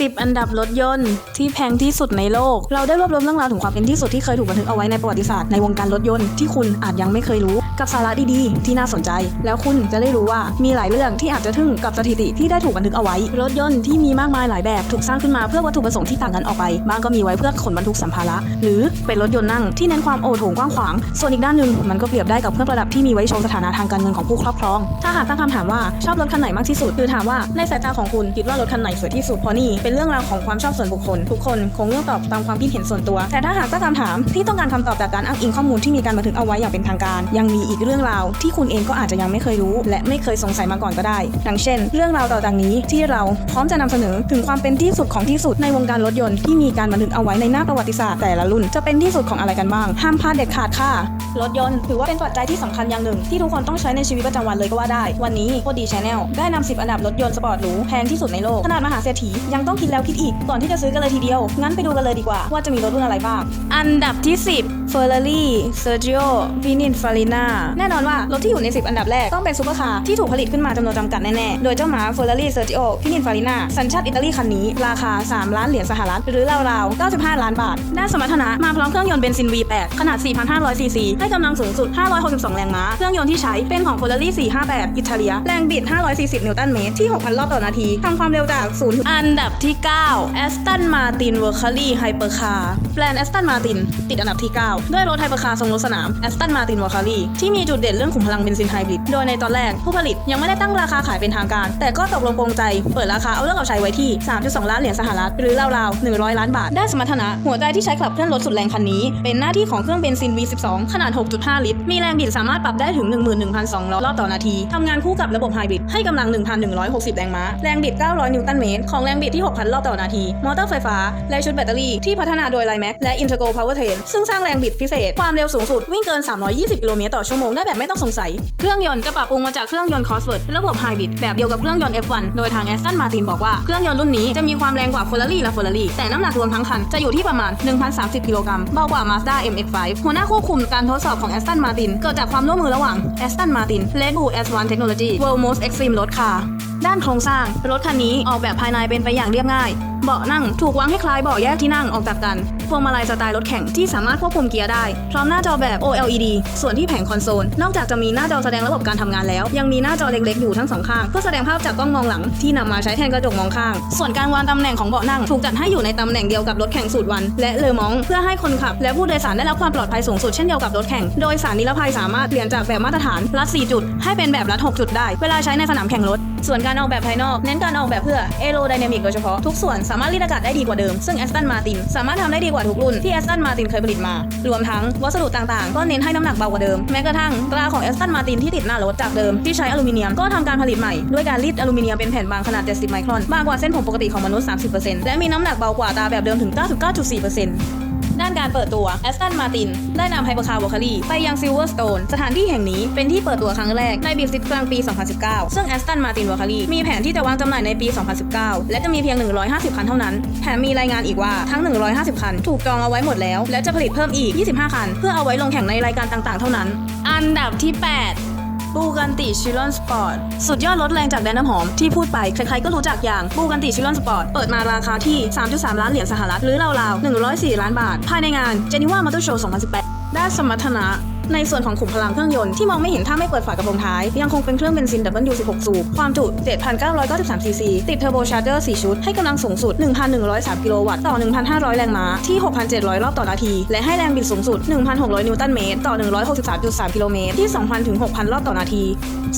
10 อันดับรถยนต์ที่แพงที่สุดในโลก เราได้รวบรวมเรื่องราวถึงความเป็นที่สุดที่เคยถูกบันทึกเอาไว้ในประวัติศาสตร์ในวงการรถยนต์ที่คุณอาจยังไม่เคยรู้ กับสาระดีๆ ที่น่าสนใจ แล้วคุณจะได้รู้ว่ามีหลายเรื่องที่อาจจะทึ่งกับสถิติที่ได้ถูกบันทึกเอาไว้ รถยนต์ที่มีมากมายหลายแบบถูกสร้างขึ้นมาเพื่อวัตถุประสงค์ที่ต่างกันออกไปบางก็มีไว้เพื่อขนบรรทุกสัมภาระ หรือเป็นรถยนต์นั่งที่เน้นความโอโถงกว้างขวาง ส่วนอีกด้านหนึ่งมันก็เปรียบได้กับเครื่องประดับที่มีไว้โชว์สถานะทางการเงินของผู้ครอบครอง ถ้าหากตั้งคำถามว่าชอบรถคันไหนมากที่สุด คือถามว่าในสายตาของคุณคิดว่ารถคันไหนสวยที่สุดเพราะนี่เป็นเรื่องราวของความชอบส่วนบุคคล ทุกคนคงเลือกตอบตามความคิดเห็นส่วนตัว แต่ถ้าหากตั้งคำถามที่ต้องการคำตอบจากการอ้างอิงข้อมูลที่มีการบันทึกเอาไว้อย่างเป็นทางการ ยังมีอีกเรื่องราวที่คุณเองก็อาจจะยังไม่เคยรู้ และไม่เคยสงสัยมาก่อนก็ได้ ดังเช่น เรื่องราวต่อจากนี้ที่เราพร้อมจะนำเสนอถึงความเป็นที่สุดของที่สุดในวงการรถยนต์ที่มีการบันทึกเอาไว้ในหน้าประวัติศาสตร์แต่ละรุ่นจะเป็นที่สุดของอะไรกันบ้างห้ามพลาดเด็ดขาดค่ะรถยนต์ถือว่าเป็นปัจจัยที่สำคัญอย่างหนึ่ง ที่ทุกคนต้องใช้ในชีวิตประจำวันเลยก็ว่าได้ วันนี้โคดีชาแนลได้นำ10 อันดับรถยนต์สปอร์ตหรูแพงที่สุดในโลกขนาดมหาเศรษฐียังต้องคิดแล้วคิดอีก ก่อนที่จะซื้อกันเลยทีเดียว งั้นไปดูกันเลยดีกว่า ว่าจะมีรถรุ่นอะไรบ้าง อันดับที่ 10 Ferrari Sergio Pininfarina แน่นอนว่ารถที่อยู่ใน 10 อันดับแรกต้องเป็นซูเปอร์คาร์ที่ถูกผลิตขึ้นมาจำนวนจำกัดแน่ๆ โดยเจ้าหมา Ferrari Sergio Pininfarina สัญชาติอิตาลีคันนี้ ราคา 3 ล้านเหรียญสหรัฐหรือราวๆ 95 ล้านบาท ด้านสมรรถนะมาพร้อมเครื่องยนต์เบนซิน V8 ขนาด 4,500 ซีซี ให้กำลังสูงสุด 562 แรงม้า เครื่องยนต์ที่ใช้เป็นของ Ferrari 458 อิตาเลีย แรงบิด 540 นิวตันเมตรที่ 6,000 รอบต่อนาทีทำความเร็วจาก0ถึงอันดับที่ 9 Aston Martin Mercury Hypercar แบรนด์ Aston Martin ติดอันดับที่ 9 ด้วยรถไฮเปอร์คาร์ทรงรถสนาม Aston Martin Mercury ที่มีจุดเด่นเรื่องขุมพลังเบนซินไฮบริด โดยในตอนแรกผู้ผลิตยังไม่ได้ตั้งราคาขายเป็นทางการ แต่ก็ตกลงปรงใจ เปิดราคาเอาเรื่องเอาใช้ไว้ที่ 3.2 ล้านเหรียญสหรัฐ หรือราวๆ 100 ล้านบาท ได้สมรรถนะ หัวใจที่ใช้ขับเคลื่อนรถสุดแรงคันนี้ เป็นหน้าที่ของเครื่องเบนซิน V12 ขนาด 6.5 ลิตร มีแรงบิดสามารถปรับได้ถึง 11,200 รอบต่อนาทีทำงานคู่กับระบบไฮบริดให้กำลัง 1,160 แรงม้า แรงบิด 900 นิวตันเมตร ของแรงบิดที่6,000 รอบต่อนาที มอเตอร์ไฟฟ้า และชุดแบตเตอรี่ที่พัฒนาโดยไลแม็กและ Integral Powertrain ซึ่งสร้างแรงบิดพิเศษ ความเร็วสูงสุดวิ่งเกิน 320 กิโลเมตรต่อชั่วโมงได้แบบไม่ต้องสงสัย เครื่องยนต์จะปรับปรุงมาจากเครื่องยนต์ Cosworth ระบบไฮบริดแบบเดียวกับเครื่องยนต์ F1 โดยทาง Aston Martin บอกว่าเครื่องยนต์รุ่นนี้จะมีความแรงกว่า Ferrari และ Ferrari แต่น้ำหนักรวมทั้งคันจะอยู่ที่ประมาณ 1,030 กิโลกรัมเบากว่า Mazda MX-5 หัวหน้าควบคุมการทดสอบของ Aston Martin เกิดจากความร่วมมือระหว่าง Aston Martin Red Bull S1 Technology World Most Extreme Road Car ด้านโครงสร้างรถคันนี้ออกแบบภายในเป็นไปอย่างเรียบง่าย เบาะนั่งถูกวางให้คล้ายเบาะแยกที่นั่งออกจากกัน วงมาลัยสไตล์รถแข่งที่สามารถควบคุมเกียร์ได้ พร้อมหน้าจอแบบ OLED ส่วนที่แผงคอนโซล นอกจากจะมีหน้าจอแสดงระบบการทำงานแล้ว ยังมีหน้าจอเล็กๆอยู่ทั้งสองข้างเพื่อแสดงภาพจากกล้องมองหลังที่นำมาใช้แทนกระจกมองข้าง ส่วนการวางตำแหน่งของเบาะนั่งถูกจัดให้อยู่ในตำแหน่งเดียวกับรถแข่งสูตรวัน และเลอมองเพื่อให้คนขับ และผู้โดยสารได้รับความปลอดภัยสูงสุดเช่นเดียวกับรถแข่ง โดยสารนิรภัยสามารถเปลี่ยนจากแบบมาตรฐานรัด4จุด ให้เป็นแบบรัด6จุดได้ เวลาใช้ในสนามแข่งรถ ส่วนการออกแบบภายนอกเน้นการออกแบบเพื่อ aerodynamic โดยเฉพาะทุกส่วนสามารถรีดอากาศได้ดีกว่าเดิมซึ่ง Aston Martin สามารถทำได้ดีกว่าทุกรุ่นที่แอสตันมาตินเคยผลิตมา รวมทั้งวัสดุต่างๆ ก็เน้นให้น้ำหนักเบากว่าเดิม แม้กระทั่งกล้าของแอสตันมาตินที่ติดหน้ารถจากเดิมที่ใช้อลูมิเนียมก็ทำการผลิตใหม่ด้วยการรีดอลูมิเนียมเป็นแผ่นบางขนาด 70 ไมครอนบางกว่าเส้นผมปกติของมนุษย์ 30%และมีน้ำหนักเบากว่าตาแบบเดิมถึง 99.4% ด้านการเปิดตัว Aston Martin ได้นำไฮเปอร์คาร์วอคารีไปยัง Silverstone สถานที่แห่งนี้เป็นที่เปิดตัวครั้งแรกในบีซิตกลางปี 2019 ซึ่ง Aston Martin w a l k a r y มีแผนที่จะวางจำหน่ายในปี 2019 และจะมีเพียง 150 คันเท่านั้น แถมมีรายงานอีกว่าทั้ง 150 คัน ถูกจองเอาไว้หมดแล้ว และจะผลิตเพิ่มอีก 25 คัน เพื่อเอาไว้ลงแข่งในรายการต่างๆ เท่านั้น อันดับที่ 8 บูกันติชิลอนสปอร์ตสุดยอดลดแรงจากแดนน้ำหอม ที่พูดไปใครๆก็รู้จักอย่างบูกันติชิลอนสปอร์ตเปิดมาราคาที่ 3.3 ล้านเหรียญสหรัฐหรือราวๆ104 ล้านบาท ภายในงานเจนีวามอเตอร์โชว์ 2018ด้สมรรถนะ ในส่วนของขุมพลังเครื่องยนต์ที่มองไม่เห็นถ้าไม่เปิดฝากระโปรงท้าย ยังคงเป็นเครื่องเบนซิน W16 สูบ ความจุ 7,993 ซีซี ติดเทอร์โบชาร์เจอร์ 4 ชุด ให้กำลังสูงสุด 1,103 กิโลวัตต์ต่อ 1,500 แรงม้า ที่ 6,700 รอบต่อนาที และให้แรงบิดสูงสุด 1,600 นิวตันเมตร ต่อ 163.3 กิโลเมตร ที่ 2,000 ถึง 6,000 รอบต่อนาที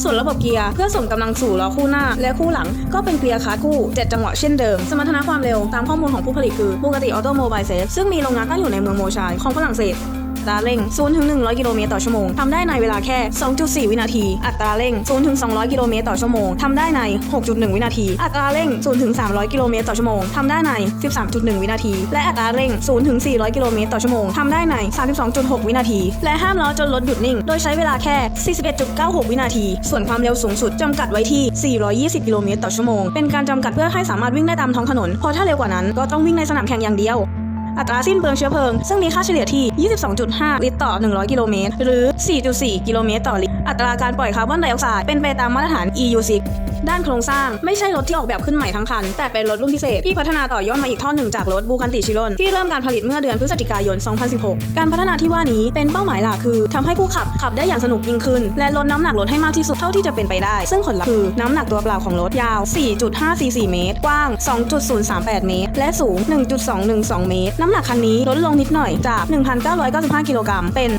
ส่วนระบบเกียร์เพื่อส่งกำลังสู่ล้อคู่หน้า และคู่หลัง ก็เป็นเกียร์คาร์คู่ 7 จังหวะเช่นเดิม สมรรถนะความเร็วตามข้อมูลของผู้ผลิตคือปกติออโตโมบายเซฟซึ่งมีโรงงานตั้งอยู่ในเมืองโมชายของฝรั่งเศส ตราเร่ง 0 ถึง 100 กิโลเมตรต่อชั่วโมง ทำได้ในเวลาแค่ 2.4 วินาที อัตราเร่ง 0 ถึง 200 กิโลเมตรต่อชั่วโมง ทำได้ใน 6.1 วินาที อัตราเร่ง 0 ถึง 300 กิโลเมตรต่อชั่วโมง ทำได้ใน 13.1 วินาที และอัตราเร่ง 0 ถึง 400 กิโลเมตรต่อชั่วโมง ทำได้ใน 32.6 วินาที และห้ามล้อจนรถหยุดนิ่ง โดยใช้เวลาแค่ 41.96 วินาที ส่วนความเร็วสูงสุดจำกัดไว้ที่ 420 กิโลเมตรต่อชั่วโมง เป็นการจำกัดเพื่อให้สามารถวิ่งได้ตามท้องถนนพราะถ้าเร็วกว่านั้นก็ต้องวิ่งในสนามแข่งอย่างเดียว อัตราสิ้นเปลืองเชื้อเพลิง ซึ่งมีค่าเฉลี่ยที่ 22.5 ลิตรต่อ 100 กิโลเมตร หรือ 4.4 กิโลเมตรต่อลิตร อัตราการปล่อยคาร์บอนไดออกไซด์เป็นไปตามมาตรฐาน EU6 ด้านโครงสร้างไม่ใช่รถที่ออกแบบขึ้นใหม่ทั้งคัน แต่เป็นรถรุ่นพิเศษที่พัฒนาต่อยอดมาอีกท่อนหนึ่งจากรถบูคันติชิโรนที่เริ่มการผลิตเมื่อเดือนพฤศจิกายน 2016 การพัฒนาที่ว่านี้เป็นเป้าหมายหลักคือทำให้ผู้ขับขับได้อย่างสนุกยิ่งขึ้น และลดน้ำหนักรถให้มากที่สุดเท่าที่จะเป็นไปได้ ซึ่งผลลัพธ์คือน้ำหนักตัวเปล่าของรถยาว 4.544 เมตร กว้าง 2.038 เมตร และสูง 1.212 เมตร น้ำหนักคันนี้ลดลงนิดหน่อยจาก 1,995 กิโลกรัมเป็น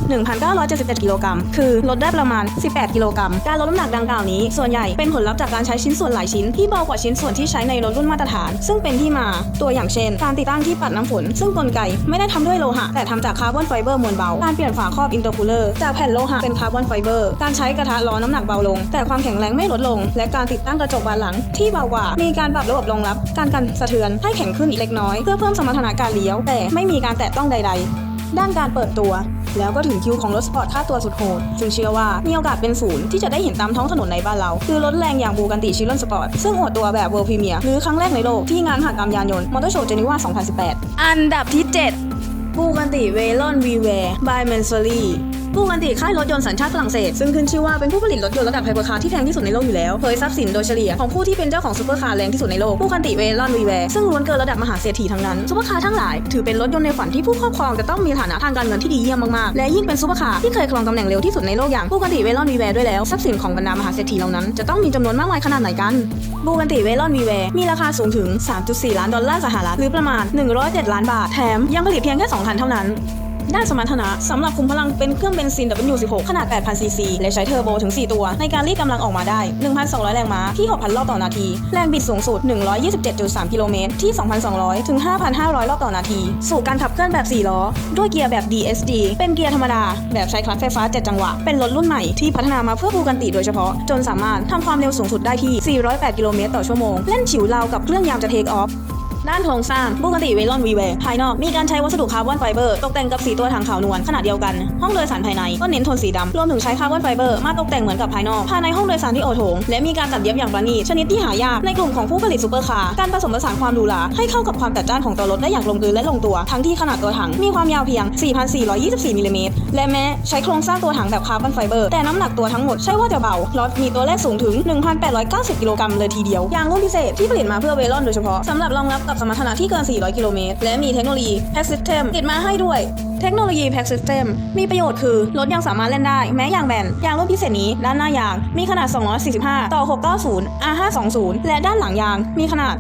1,977 กิโลกรัมคือลดได้ประมาณ 18 กิโลกรัมการลดน้ำหนักดังกล่าวนี้ส่วนใหญ่เป็นผลลัพธ์จากการใช้ชิ้นส่วนหลายชิ้นที่เบากว่าชิ้นส่วนที่ใช้ในรถรุ่นมาตรฐาน ซึ่งเป็นที่มาตัวอย่างเช่น การติดตั้งที่ปัดน้ำฝน ซึ่งกลไกไม่ได้ทำด้วยโลหะ แต่ทำจากคาร์บอนไฟเบอร์มวลเบา การเปลี่ยนฝาครอบอินเตอร์คูลเลอร์จากแผ่นโลหะเป็นคาร์บอนไฟเบอร์การใช้กระทะล้อน้ำหนักเบาลง แต่ความแข็งแรงไม่ลดลง และการติดตั้งกระจกบานหลัง ที่เบากว่ามีการปรับระบบรองรับ การกันสะเทือนให้แข็งขึ้นอีกเล็กน้อย เพื่อเพิ่มสมรรถนะการเลี้ยว แต่ไม่มีการแตะต้องใด ๆ ด้านการเปิดตัว แล้วก็ถึงคิวของรถสปอร์ตค่าตัวสุดโหด ซึ่งเชื่อว่ามีโอกาสเป็นศูนย์ที่จะได้เห็นตามท้องถนนในบ้านเรา คือรถแรงอย่างบูกันติชิลอนสปอร์ต ซึ่งอวดตัวแบบเวิร์พรีเมียร์หรือครั้งแรกในโลกที่งานหักรรมยานยนต์มอเตอร์โชว์เจนีวา 2018 อันดับที่ 7บูกันติเวลอนวีเวร์บายเมนซอรี่ บูกันติค่ายรถยนต์สัญชาติฝรั่งเศสซึ่งขึ้นชื่อว่าเป็นผู้ผลิตรถยนต์ระดับไฮเปอร์คาร์ที่แพงที่สุดในโลกอยู่แล้วเผยทรัพย์สินโดยเฉลี่ยของผู้ที่เป็นเจ้าของซูเปอร์คาร์แรงที่สุดในโลกบูกันติเวลอนวีเวร์ซึ่งล้วนเกินระดับมหาเศรษฐีทั้งนั้นซูเปอร์คาร์ทั้งหลายถือเป็นรถยนต์ในฝันที่ผู้ครอบครองจะต้องมีฐานะทางการเงินที่ดีเยี่ยมมากๆและยิ่งเป็นซูเปอร์คาร์ที่เคยครองตำแหน่งเร็วที่สุดในโลกอย่างบูกันติเวลอนวีเวร์ด้วยแล้วทรัพย์สินของบรรดามหาเศรษฐีเหล่านั้นจะต้องมีจำนวนมากมายขนาดไหนกันบูกันติเวลอนวีเวร์มีราคาสูงถึง 3.4 ล้านดอลลาร์สหรัฐหรือประมาณ 107 ล้านบาทแถมยังผลิตเพียงแค่2คันเท่านั้น ด้านสมรรถนะสำหรับคุมพลังเป็นเครื่องเบนซิน W16 ขนาด 8,000 ซีซี และใช้เทอร์โบถึง 4 ตัว ในการรีดกำลังออกมาได้ 1,200 แรงม้าที่ 6,000 รอบต่อนาที แรงบิดสูงสุด 127.3 กิโลเมตรที่ 2,200 ถึง 5,500 รอบต่อนาที สู่การขับเคลื่อนแบบ 4 ล้อ ด้วยเกียร์แบบ DSG เป็นเกียร์ธรรมดา แบบใช้คลัตช์ไฟฟ้า 7 จังหวะ เป็นรถรุ่นใหม่ที่พัฒนามาเพื่อบูกันติโดยเฉพาะ จนสามารถทำความเร็วสูงสุดได้ที่ 408 กิโลเมตรต่อชั่วโมง เล่นฉิวราวกับเครื่องยามจะเทคออฟ ด้านโครงสร้างปกติเวลอนวีเวภายนอกมีการใช้วัสดุคาร์บอนไฟเบอร์ตกแต่งกับสีตัวถังขาวนวลขนาดเดียวกัน ห้องโดยสารภายในก็เน้นโทนสีดำรวมถึงใช้คาร์บอนไฟเบอร์มาตกแต่งเหมือนกับภายนอกภายในห้องโดยสารที่โอโถงและมีการตัดเย็บอย่างประณีตชนิดที่หายากในกลุ่มของผู้ผลิตซูเปอร์คาร์การผสมผสานความหรูหราให้เข้ากับความจัดจ้านของตัวรถได้อย่างลมกลืนและลงตัว ทั้งที่ขนาดตัวถังมีความยาวเพียง 4,424มิลลิเมตรและแม้ใช้โครงสร้างตัวถังแบบคาร์บอนไฟเบอร์แต่น้ำหนักตัวทั้งหมดใช่ว่าจะเบารถมีตัวเลขสูงถึง 1,890 กิโลกรัมเลยทีเดียวยางรุ่นพิเศษที่ผลิตมาเพื่อเวลอนโดยเฉพาะสำหรับรองรับกับสมรรถนะที่เกิน 400 กิโลเมตร และมีเทคโนโลยี Pack System ติดมาให้ด้วยเทคโนโลยี Pack System มีประโยชน์คือ รถยังสามารถเล่นได้ แม้ยางแบน ยางรุ่นพิเศษนี้ ด้านหน้ายาง มีขนาด 245 ต่อ 690 R520 และด้านหลังยาง มีขนาด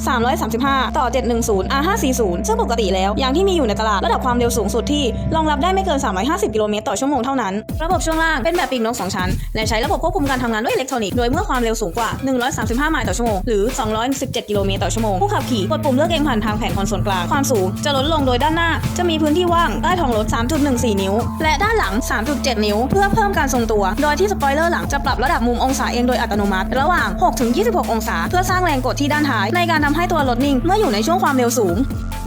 335 ต่อ 710 R540 ซึ่งปกติแล้ว ยางที่มีอยู่ในตลาดระดับความเร็วสูงสุดที่รองรับได้ไม่เกิน 350 กิโลเมตรต่อชั่วโมงเท่านั้น ระบบช่วงล่างเป็นแบบปีกนก 2 ชั้น และใช้ระบบควบคุมการทำงานด้วยอิเล็กทรอนิกส์ โดยเมื่อความเร็วสูงกว่า 135 ไมล์ต่อชั่วโมง หรือ 217 กิโลเมตรต่อชั่วโมง ผู้ขับขี่กดปุ่มเลือกเองผ่านทางแผงคอนโซลกลาง ความสูงจะลดลงโดยด้านหน้า จะมีพื้นที่ว่างใต้ท้องรถ3.14 นิ้ว และด้านหลัง 3.7 นิ้ว เพื่อเพิ่มการทรงตัว โดยที่สปอยเลอร์หลังจะปรับระดับมุมองศาเองโดยอัตโนมัติ ระหว่าง 6-26 องศา เพื่อสร้างแรงกดที่ด้านท้าย ในการทำให้ตัวรถนิ่งเมื่ออยู่ในช่วงความเร็วสูง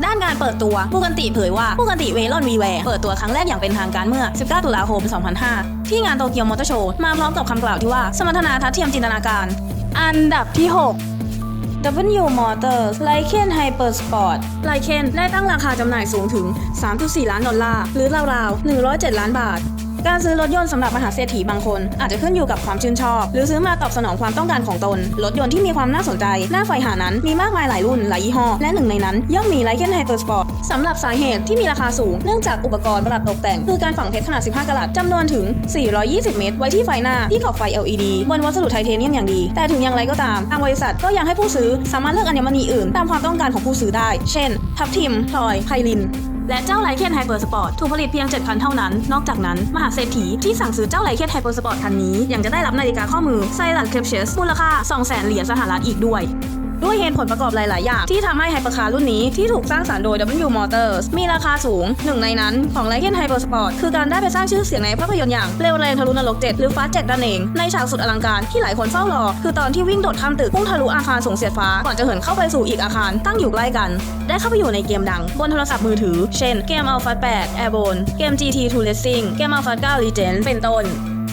ด้านการเปิดตัวผู้กันติเผยว่าผู้กันติเวลอนวีแวร์เปิดตัวครั้งแรกอย่างเป็นทางการเมื่อ 19 ตุลาคม 2005 ที่งานโตเกียวมอเตอร์โชว์มาพร้อมกับคำกล่าวที่ว่าสมรรถนะทัดเทียมจินตนาการ อันดับที่ 6 W Motors l y c e n Hyper Sport l y c e n ได้ตั้งราคาจำหน่ายสูงถึง 3.4 ล้านดอลลาร์ หรือราวๆ 107 ล้านบาทการซื้อรถยนต์สำหรับมหาเศรษฐีบางคน อาจจะขึ้นอยู่กับความชื่นชอบ หรือซื้อมาตอบสนองความต้องการของตน รถยนต์ที่มีความน่าสนใจ น่าใฝ่หานั้นมีมากมายหลายรุ่นหลายยี่ห้อ และหนึ่งในนั้น ย่อมมี Lycan Hyper Sport ส สำหรับสาเหตุที่มีราคาสูงเนื่องจากอุปกรณ์ประดับตกแต่ง คือการฝังเพชรขนาด 15กะรัตจำนวนถึง 420 เมตร ไว้ที่ไฟหน้าที่ขอบไฟ LED บนวัสดุไทเทเนียมอย่างดี แต่ถึงอย่างไรก็ตามทางบริษัทก็ยังให้ผู้ซื้อสามารถเลือกอัญมณีอื่น ตามความต้องการของผู้ซื้อได้ เช่น ทับทิมพลอยไพลินและเจ้าไลเคนไฮเปอร์สปอร์ตถูกผลิตเพียง 7 คันเท่านั้น นอกจากนั้น มหาเศรษฐีที่สั่งซื้อเจ้าไลเคนไฮเปอร์สปอร์ตคันนี้ ยังจะได้รับนาฬิกาข้อมือไซรัสเคปเชสมูลค่า 200,000 เหรียญสหรัฐอีกด้วย ด้วยเหตุผลประกอบหลาย ๆ อย่าง ที่ทำให้ไฮเปอร์คาร์รุ่นนี้ที่ถูกสร้างสรรค์โดย W Motors มีราคาสูง หนึ่งในนั้นของ l y c a n Hyper Sport คือการได้ไปสร้างชื่อเสียงในภาพยนตร์อย่างเร็วแรงทะลุนรก7หรือ Fast 7นั่นเอง ในฉากสุดอลังการที่หลายคนเฝ้ารอ คือตอนที่วิ่งโดดข้ามตึกพุ่งทะลุอาคารสูงเสียดฟ้าก่อนจะเหินเข้าไปสู่อีกอาคารตั้งอยู่ใกล้กัน ได้เข้าไปอยู่ในเกมดัง บนโทรศัพท์มือถือ เช่นเกม Alpha 8 Airborne เกม GT2 Racing เกม Alpha 9 Legend เป็นต้น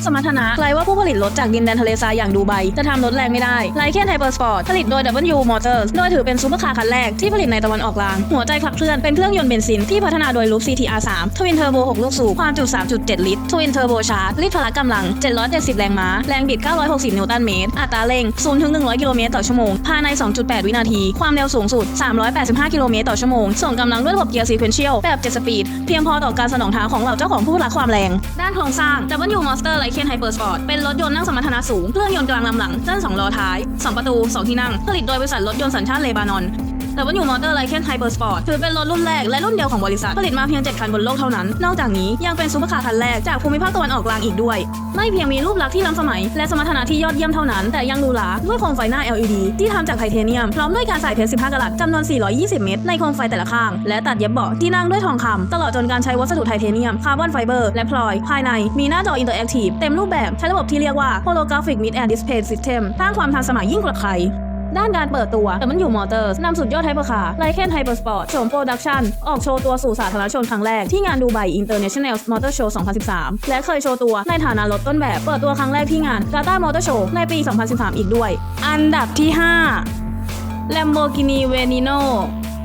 สมรรถนะใครว่าผู้ผลิตรถจากดินแดนทะเลทรายอย่างดูไบจะทำรถแรงไม่ได้ไลเคนไฮเปอร์สปอร์ตผลิตโดย W Motors โดยถือเป็นซูเปอร์คาร์คันแรกที่ผลิตในตะวันออกกลาง หัวใจขับเคลื่อนเป็นเครื่องยนต์เบนซินที่พัฒนาโดยลูป CTR3 ทวินเทอร์โบ6ลูกสูบความจุ 3.7 ลิตรทวินเทอร์โบชาร์จลิตรพละกำลัง 770 แรงม้า แรงบิด 960 นิวตันเมตร อัตราเร่ง 0 ถึง 100 กิโลเมตรต่อชั่วโมง ภายใน 2.8 วินาที ความเร็วสูงสุด 385 กิโลเมตรต่อชั่วโมง ส่งกำลังด้วยระบบเกียร์ซีเควนเชียลแบบ 7 สปีด เพียงพอต่อการสนองท้าของเหล่าเจ้าของผู้รักความแรง ด้านโครงสร้าง W Monster Lycan Hyper Sport เป็นรถยนต์นั่งสมรรถนะสูง เครื่องยนต์กลางลำหลังด้าน2ล้อท้าย 2 ประตู 2 ที่นั่ง ผลิตโดยบริษัทรถยนต์สัญชาติเลบานอน W Motor Lycan Hyper Sport ถือเป็นรถรุ่นแรกและรุ่นเดียวของบริษัท ผลิตมาเพียง 7 คันบนโลกเท่านั้น นอกจากนี้ยังเป็นซูเปอร์คาร์คันแรกจากภูมิภาคตะวันออกกลางอีกด้วย ไม่เพียงมีรูปลักษณ์ที่ล้ำสมัย และสมรรถนะที่ยอดเยี่ยมเท่านั้น แต่ยังหรูหราด้วยโคมไฟหน้า LED ที่ทำจากไทเทเนียมพร้อมด้วยการใส่เพชร15กะรัตจำนวน 420 เม็ดในโคมไฟแต่ละข้าง และตัดเย็บเบาะที่นั่งด้วยทองคำตลอดจนการใช้วัสดุไทเทเนียมคาร์บอนไฟเบอร์และพลอย ภายในมีหน้าจออินเตอร์แอคทีฟเต็มรูปแบบใช้ระบบที่เรียกว่า Holographic Mid Air Display System สร้างความทันสมัยยิ่งกว่าใคร ด้านการเปิดตัวแต่มันอยู่มอเตอร์นำสุดยอดไฮเปอร์คาร์ไลเคนไฮเปอร์สปอร์ตโฉมโปรดักชันออกโชว์ตัวสู่สาธารณชนครั้งแรกที่งานดูไบอินเตอร์เนชั่นแนลมอเตอร์โชว์ 2013 และเคยโชว์ตัวในฐานะรถต้นแบบ เปิดตัวครั้งแรกที่งานกาตาร์มอเตอร์โชว์ในปี 2013 อีกด้วย อันดับที่ 5 Lamborghini Veneno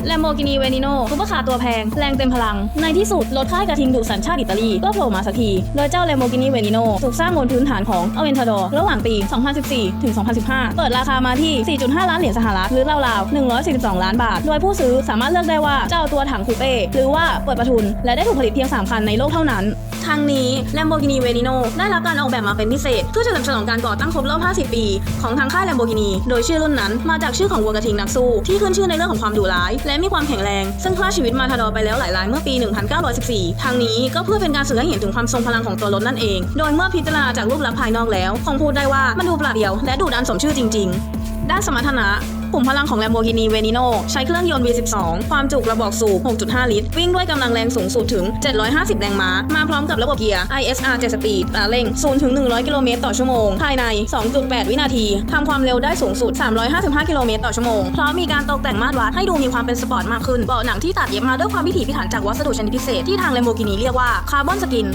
แลมโบกินีเวนิโนซุปเปอร์คาร์ตัวแพง แรงเต็มพลัง ในที่สุด รถค่ายกระทิงดุสัญชาติอิตาลี ก็โผล่มาสักที โดยเจ้าแลมโบกินีเวนิโนถูกสร้างบนพื้นฐานของอเวนทัวร์ระหว่างปี 2014 ถึง 2015 เปิดราคามาที่ 4.5 ล้านเหรียญสหรัฐหรือราวๆ 142 ล้านบาท โดยผู้ซื้อสามารถเลือกได้ว่าจะเอาตัวถังคูเป้หรือว่าเปิดประทุน และได้ถูกผลิตเพียง 3 คันในโลกเท่านั้น ทั้งนี้ Lamborghini Veneno ได้รับการออกแบบมาเป็นพิเศษ เพื่อเฉลิมฉลองการก่อตั้งครบรอบ 50 ปี ของทางค่าย Lamborghini โดยชื่อรุ่นนั้นมาจากชื่อของวัวกระทิงนักสู้ ที่ขึ้นชื่อในเรื่องของความดุร้าย และมีความแข็งแรง ซึ่งฆ่าชีวิตมาทาดอร์ไปแล้วหลายรายเมื่อปี 1914 ทางนี้ก็เพื่อเป็นการสื่อให้เห็นถึงความทรงพลังของตัวรถนั่นเอง โดยเมื่อพิจารณาจากรูปลักษณ์ภายนอกแล้วคงพูดได้ว่ามันดูปราเดียว และดูดันสมชื่อจริง ๆ ด้านสมรรถนะ ปุ่มพลังของ Lamborghini Veneno ใช้เครื่องยนต์ V12 ความจุกระบอกสูบ 6.5 ลิตร วิ่งด้วยกำลังแรงสูงสุดถึง 750 แรงม้า มาพร้อมกับระบบเกียร์ ISR 7 สปีดอัตาเร่ง 0 ถึง 100 กิโลเมตรต่อชั่วโมง ภายใน 2.8 วินาที ทำความเร็วได้สูงสุด 355 กิโลเมตรต่อชั่วโมง พร้อมมีการตกแต่งมาตรวัดให้ดูมีความเป็นสปอร์ตมากขึ้น เบาะหนังที่ตัดเย็บมาด้วยความพิถีพิถันจากวัสดุชนิดพิเศษที่ทาง Lamborghini เรียกว่าคาร์บอนสกิน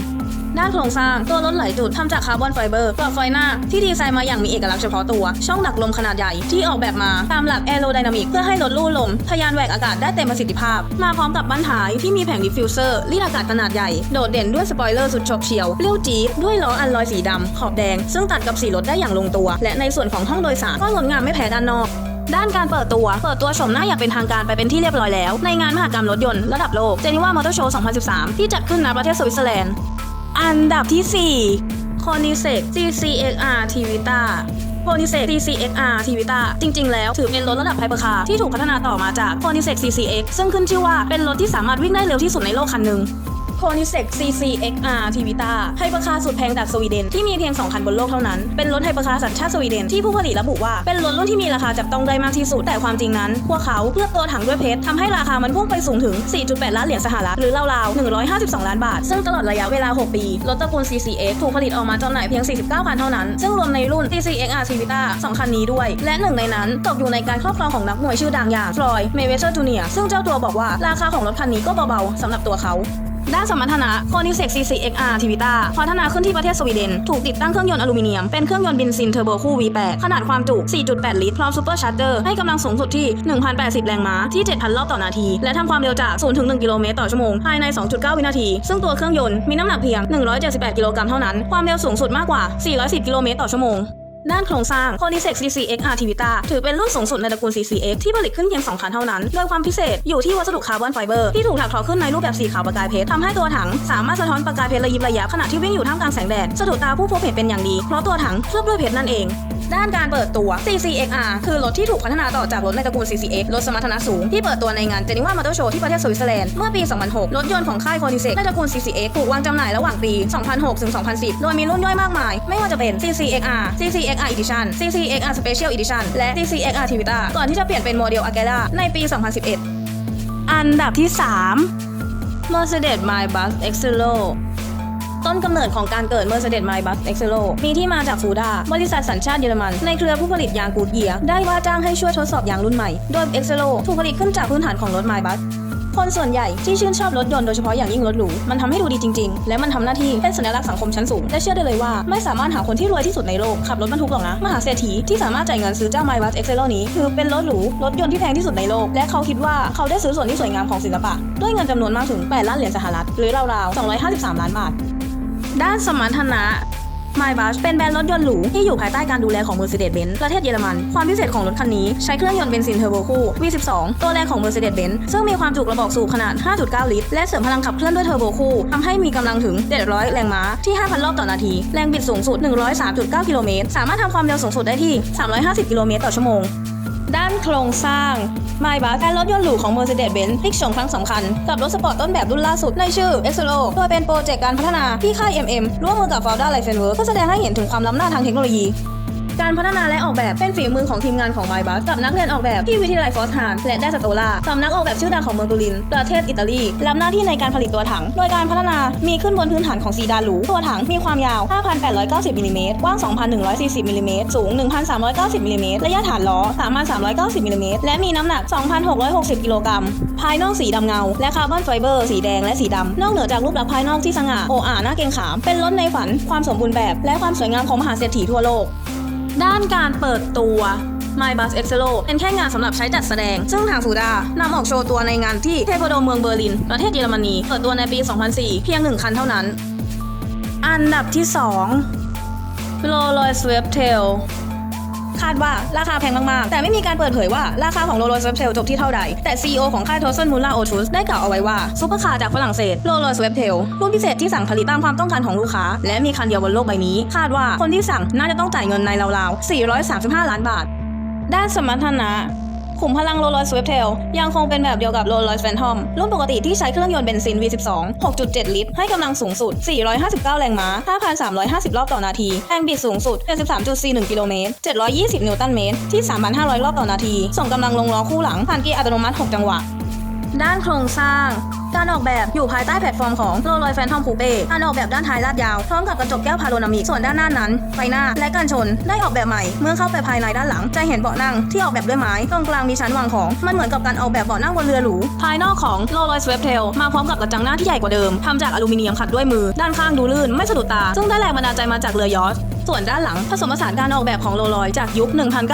ด้านโครงสร้างตัวรถหลายจุดทำจากคาร์บอนไฟเบอร์ปลอกไฟหน้าที่ดีไซน์มาอย่างมีเอกลักษณ์เฉพาะตัว ช่องดักลมขนาดใหญ่ที่ออกแบบมาตามหลักแอโรไดนามิกเพื่อให้รถลู่ลม ทะยานแหวกอากาศได้เต็มประสิทธิภาพ มาพร้อมกับบั้นท้ายที่มีแผงดิฟฟิวเซอร์รีดอากาศขนาดใหญ่ โดดเด่นด้วยสปอยเลอร์สุดฉกเฉียวเลี้ยวจี๊ดด้วยล้ออัลลอยสีดำขอบแดง ซึ่งตัดกับสีรถได้อย่างลงตัว และในส่วนของห้องโดยสารก็งดงามไม่แพ้ด้านนอกด้านการเปิดตัว เปิดตัวชมหน้าอย่างเป็นทางการไปเป็นที่เรียบร้อยแล้ว ในงานมหกรรมรถยนต์ระดับโลก Geneva Motor Show 2013 ที่จัดขึ้นณประเทศสวิตเซอร์แลนด์ อันดับที่ 4 c o n i s e c GCXR Tivita p o n i s e c GCXR Tivita จริง ๆ แล้วถือเป็นรถระดับไฮเปอร์คาร์ที่ถูกพัฒนาต่อมาจาก p o n i s e c CCX ซึ่งขึ้นชื่อว่าเป็นรถที่สามารถวิ่งได้เร็วที่สุดในโลกคันหนึ่ง c o n i s e c CCXR Tivita ไฮเปอร์คาร์สุดแพงจากสวีเดนที่มีเพียง 2 คันบนโลกเท่านั้น เป็นรถไฮเปอร์คาร์สัญชาติสวีเดนที่ผู้ผลิตระบุว่าเป็นรถรุ่นที่มีราคาจับต้องได้มากที่สุด แต่ความจริงนั้น พวกเขาเลือตัวถังด้วยเพชรทำให้ราคามันพุ่งไปสูงถึง 4.8 ล้านเหรียญสหรัฐหรือราวๆ152 ล้านบาท ซึ่งตลอดระยะเวลา 6 ปี รถตระกูล CCX ถูกผลิตออกมาจำหน่ายเพียง 49 คันเท่านั้น ซึ่งรวมในรุ่น CCXR Civita 2คันนี้ด้วย และหนึ่งในนั้นตกอยู่ในการครอบครองของนักมวยชื่อดังอย่างฟลอยด์เมเวเซอร์จูเนียซึ่งเจ้าตัวบอกว่าราคาของรถคันนี้ก็เบาๆสำหรับตัวเขา ด้านสมรรถนะ c o n i s e c CCXR Tivita พัฒนาขึ้นที่ประเทศสวีเดน ถูกติดตั้งเครื่องยนต์อลูมิเนียม เป็นเครื่องยนต์เบนซินเทอร์โบคู่ V8 ขนาดความจุ 4.8 ลิตร พร้อมซูเปอร์ชาร์เจอร์ ให้กำลังสูงสุดที่ 1,080 แรงม้า ที่ 7,000 รอบต่อนาที และทำความเร็วจาก 0 ถึง 1 กิโลเมตรต่อชั่วโมง ภายใน 2.9 วินาที ซึ่งตัวเครื่องยนต์มีน้ำหนักเพียง 178 กิโลกรัมเท่านั้น ความเร็วสูงสุดมากกว่า 410 กิโลเมตรต่อชั่วโมง ด้านโครงสร้าง c o n i s e c CCXR Tivita ถือเป็นรุ่นสูงสุดในตระกูล CCX ที่ผลิตขึ้นเพียง2คันเท่านั้น โดยความพิเศษอยู่ที่วัสดุคาร์บอนไฟเบอร์ที่ถูกถักทอขึ้นในรูปแบบสีขาวประกายเพชรทำให้ตัวถังสามารถสะท้อนประกายเพชรระยิบระยับขณะที่วิ่งอยู่ท่ามกลางแสงแดดสะดุดตาผู้พบเห็นเป็นอย่างดีเพราะตัวถังเคลือบด้วยเพชรนั่นเอง ด้านการเปิดตัว CCXR คือรถที่ถูกพัฒนาต่อจากรถในตระกูล CCX รถสมรรถนะสูง ที่เปิดตัวในงาน Geneva Motor Show ที่ประเทศสวิตเซอร์แลนด์ เมื่อปี 2006 รถยนต์ของค่าย Koenigsegg ในตระกูล CCX ถูกวางจำหน่ายระหว่างปี 2006 ถึง 2010 โดยมีรุ่นย่อยมากมาย ไม่ว่าจะเป็น CCXR CCXR Edition CCXR Special Edition และ CCXR Tivita ก่อนที่จะเปลี่ยนเป็นโมเดล Agera ในปี 2011 อันดับที่ 3 Mercedes Maybach Exelo ต้นกำเนิดของการเกิด Mercedes Maybach Exelo มีที่มาจากฟูดาบริษัทสัญชาติเยอรมัน ในเครือผู้ผลิตยางกูดเยียร์ได้ว่าจ้างให้ช่วยทดสอบยางรุ่นใหม่ โดย Exelo ถูกผลิตขึ้นจากพื้นฐานของรถ Maybach คนส่วนใหญ่ที่ชื่นชอบรถยนต์โดยเฉพาะอย่างยิ่งรถหรู มันทำให้ดูดีจริง ๆ และมันทำหน้าที่เป็นสัญลักษณ์สังคมชั้นสูง และเชื่อได้เลยว่าไม่สามารถหาคนที่รวยที่สุดในโลก ขับรถบรรทุกหรอกนะ มหาเศรษฐีที่สามารถจ่ายเงินซื้อเจ้า m y b u s Excel นี้ คือเป็นรถหรู รถยนต์ที่แพงที่สุดในโลก และเขาคิดว่าเขาได้ซื้อส่วนที่สวยงามของศิลปะ ด้วยเงินจำนวนมากถึง 8 ล้านเหรียญสหรัฐหรือราวๆ253 ล้านบาท ด้านสมรรถนะ m y b u s เป็นแบรนด์รถยนต์หรู ที่อยู่ภายใต้การดูแลของ Mercedes-Benz ประเทศเยอรมัน ความพิเศษของรถคันนี้ใช้เครื่องยนต์เบนซินเทอร์โบคู่ V12 ตัวแรงของ Mercedes-Benz ซึ่งมีความจุกระบอกสูบขนาด 5.9 ลิตร และเสริมพลังขับเคลื่อนด้วยเทอร์โบคู่ทำให้มีกำลังถึง 700 แรงม้าที่ 5,000 รอบต่อนาที แรงบิดสูงสุด 103.9 กิโลเมตร สามารถทำความเร็วสูงสุดได้ที่ 350 กิโลเมตรต่อชั่วโมง ด้านโครงสร้าง m y b u s แทนรถยนต์หรูของ Mercedes-Benz พลิกโฉมครั้งสำคัญ กับรถสปอร์ตต้นแบบรุ่นล่าสุดในชื่อ e x o l o โดยเป็นโปรเจกต์การพัฒนาที่ค่าย MM ร่วมมือกับ Fauda l i f e n w o r k เพื่อแสดงให้เห็นถึงความล้ำหน้าทางเทคโนโลยี การพัฒนาและออกแบบเป็นฝีมือของทีมงานของ m y b u s กับนักเรียนออกแบบที่วิทยาลัยฟอสฮานและได้สโตลาสำนักออกแบบชื่อดังของเมืองตูริน ประเทศอิตาลีรับหน้าที่ในการผลิตตัวถัง โดยการพัฒนามีขึ้นบนพื้นฐานของซีดานหรูตัวถังมีความยาว 5,890มิลลิเมตรกว้าง 2,140มิลลิเมตรสูง 1,390มิลลิเมตรระยะฐานล้อ 3,390มิลลิเมตรและมีน้ำหนัก 2,660 กิโลกรัมภายนอกสีดำเงา และคาร์บอนไฟเบอร์สีแดงและสีดำนอกเหนือจากรูปลักษณ์ภายนอกที่สง่าโอ้อาหน้าเกรงขาม เป็นรถในฝันความสมบูรณ์แบบ และความสวยงามของมหาเศรษฐีทั่วโลก ด้านการเปิดตัว My Bus e x e l o เป็นแค่งานสำหรับใช้จัดแสดง ซึ่งทางฟูดานำออกโชว์ตัวในงานที่เทพโดเมืองเบอร์ลิน ประเทศเยอรมนี เปิดตัวในปี 2004 เพียงหนึ่งคันเท่านั้น อันดับที่2 Rolls Royce Sweptail คาดว่าราคาแพงมากๆ แต่ไม่มีการเปิดเผยว่าราคาของโรลส์เวฟเทลจบที่เท่าใด แต่ CEO ของค่าย t o s o n Muller Otus ได้กล่าวเอาไว้ว่าซุปเปอร์คาร์จากฝรั่งเศสโรลส์เวฟเทลรุ่นพิเศษที่สั่งผลิตตามความต้องการของลูกค้า และมีคันเดียวบนโลกใบนี้ คาดว่าคนที่สั่งน่าจะต้องจ่ายเงินในราวๆ435 ล้านบาทด้านสมรรถนะ ขุมพลังโรลลอยสวฟเทลยังคงเป็นแบบเดียวกับโรลลอยแฟนทอมรุ่นปกติที่ใช้เครื่องยนต์เบนซิน V12 6.7 ลิตร ให้กำลังสูงสุด 459 แรงม้า 5,350 รอบต่อนาที แรงบิดสูงสุด 73.41 กิโลเมตร 720 นิวตันเมตร ที่ 3,500 รอบต่อนาที ส่งกำลังลงล้อคู่หลังผ่านเกียร์อัตโนมัติ 6 จังหวะด้านโครงสร้าง การออกแบบอยู่ภายใต้แพลตฟอร์มของ Rolls Royce Phantom Coupe การออกแบบด้านท้ายลาดยาว พร้อมกับกระจกแก้วพาโรนามิกส่วนด้านหน้านั้นไฟหน้า และกันชนได้ออกแบบใหม่ เมื่อเข้าไปภายในด้านหลัง จะเห็นเบาะนั่งที่ออกแบบด้วยไม้ตรงกลางมีชั้นวางของมันเหมือนกับการออกแบบเบาะนั่งบนเรือหรูภายนอกของ Rolls Royce Sweptail มาพร้อมกับกระจังหน้าที่ใหญ่กว่าเดิมทำจากอลูมิเนียมขัดด้วยมือด้านข้างดูลื่นไม่สะดุดตา ซึ่งได้แรงบันดาลใจมาจากเรือยอช ส่วนด้านหลังผสมผสานการออกแบบของโรลอยจากยุค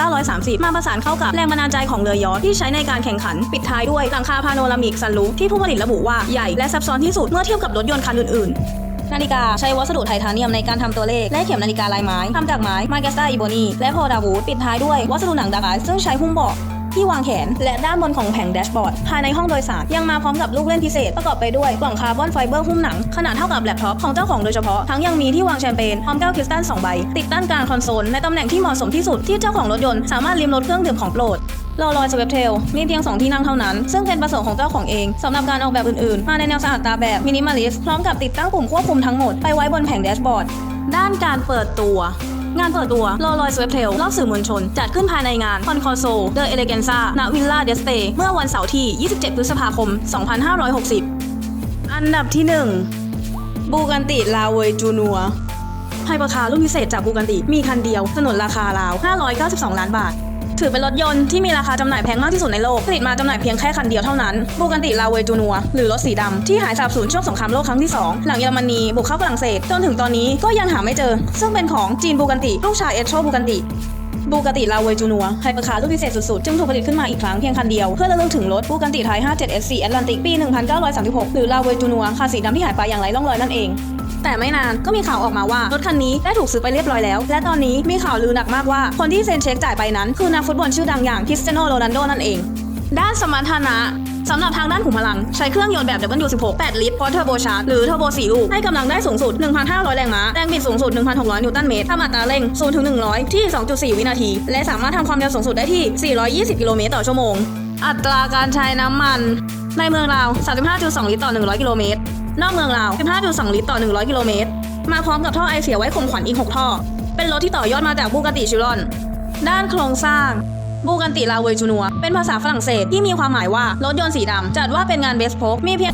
1930 มาประสานเข้ากับแรงบันดาลใจของเรือยอทที่ใช้ในการแข่งขัน ปิดท้ายด้วยหลังคาพาโนรามิกซันลูฟที่ผู้ผลิตระบุว่าใหญ่และซับซ้อนที่สุดเมื่อเทียบกับรถยนต์คันอื่นๆนาฬิกา ใช้วัสดุไทเทเนียมในการทำตัวเลข และเข็มนาฬิกาลายไม้ทำจากไม้มาเกสตาอิโบนีและโพดาวูดปิดท้ายด้วยวัสดุหนังดาร์ซึ่งใช้หุ้มเบาะ ที่วางแขน และด้านบนของแผงแดชบอร์ดภายในห้องโดยสารยังมาพร้อมกับลูกเล่นพิเศษประกอบไปด้วยกล่องคาร์บอนไฟเบอร์หุ้มหนัง ขนาดเท่ากับแล็ปท็อปของเจ้าของโดยเฉพาะ ทั้งยังมีที่วางแชมเปญพร้อมแก้วคริสตัล2ใบ ติดตั้งกลางคอนโซลในตำแหน่งที่เหมาะสมที่สุดที่เจ้าของรถยนต์สามารถริมรถเครื่องดื่มของโปรดลอรอยสเวปเทลมีเพียง 2 ที่นั่งเท่านั้น ซึ่งเป็นประสงค์ของเจ้าของเองสำหรับการออกแบบอื่นๆ มาในแนวสะอาดตาแบบมินิมอลิสพร้อมกับติดตั้งปุ่มควบคุมทั้งหมดไปไว้บนแผงแดชบอร์ดด้านการเปิดตัว งานเปิดตัวลอรอยสเวปเทลรอบสื่อมวลชน จัดขึ้นภายในงานคอนคอโซเดอเอเลเกนซาณวิลล่าเดสเตเมื่อวันเสาร์ที่ 27 พฤษภาคม 2560 อันดับที่ 1 บูกันติลาเวจูนัวไฮเปอร์คาร์รุ่นพิเศษจากบูกันติมีคันเดียวสนุนราคาราว 592 ล้านบาท ถือเป็นรถยนต์ที่มีราคาจำหน่ายแพงมากที่สุดในโลก ผลิตมาจำหน่ายเพียงแค่คันเดียวเท่านั้นบูกันติลาเวจูนัว หรือรถสีดำที่หายสาบสูญช่วงสงครามโลกครั้งที่ 2 หลังเยอรมนีบุกเข้าฝรั่งเศสจนถึงตอนนี้ก็ยังหาไม่เจอ ซึ่งเป็นของจีนบูกันติลูกชายเอสโชบูกันติบูกติลาเวจูนัวไฮเปอร์คาร์รุ่นพิเศษสุดๆ จึงถูกผลิตขึ้นมาอีกครั้งเพียงคันเดียว เพื่อระลึกถึงรถบูกันติไทย 57 SC Atlantic ปี 1936 หรือลาเวจูนัวคาร์สีดำที่หายไปอย่างไร้ร่องรอยนั่นเองแต่ไม่นานก็มีข่าวออกมาว่ารถคันนี้ได้ถูกซื้อไปเรียบร้อยแล้ว และตอนนี้มีข่าวลือหนักมากว่าคนที่เซ็นเช็คจ่ายไปนั้น คือนักฟุตบอลชื่อดังอย่างคริสเตียโนโรนัลโดนั่นเอง ด้านสมรรถนะสำหรับทางด้านขุมพลัง ใช้เครื่องยนต์แบบ W16 8 ลิตรพอเทอร์โบชาร์จหรือเทอร์โบ4ลูก ให้กำลังได้สูงสุด 1,500 แรงม้า แรงบิดสูงสุด 1,600 นิวตันเมตรทำอัตราเร่ง 0 ถึง 100 ที่ 2.4 วินาที และสามารถทำความเร็วสูงสุดได้ที่ 420 กิโลเมตรต่อชั่วโมง อัตราการใช้น้ำมัน ในเมืองราว 35.2 ลิตรต่อ 100 กิโลเมตร นอกเมืองราว15.2 ลิตรต่อ 100 กิโลเมตร มาพร้อมกับท่อไอเสียไว้ข่มขวัญอีก 6 ท่อ เป็นรถที่ต่อยอดมาจากบูกันติชิรอน ด้านโครงสร้างบูกันติลาเวจูนัว เป็นภาษาฝรั่งเศสที่มีความหมายว่ารถยนต์สีดำจัดว่าเป็นงานเบสโพกมีเพียง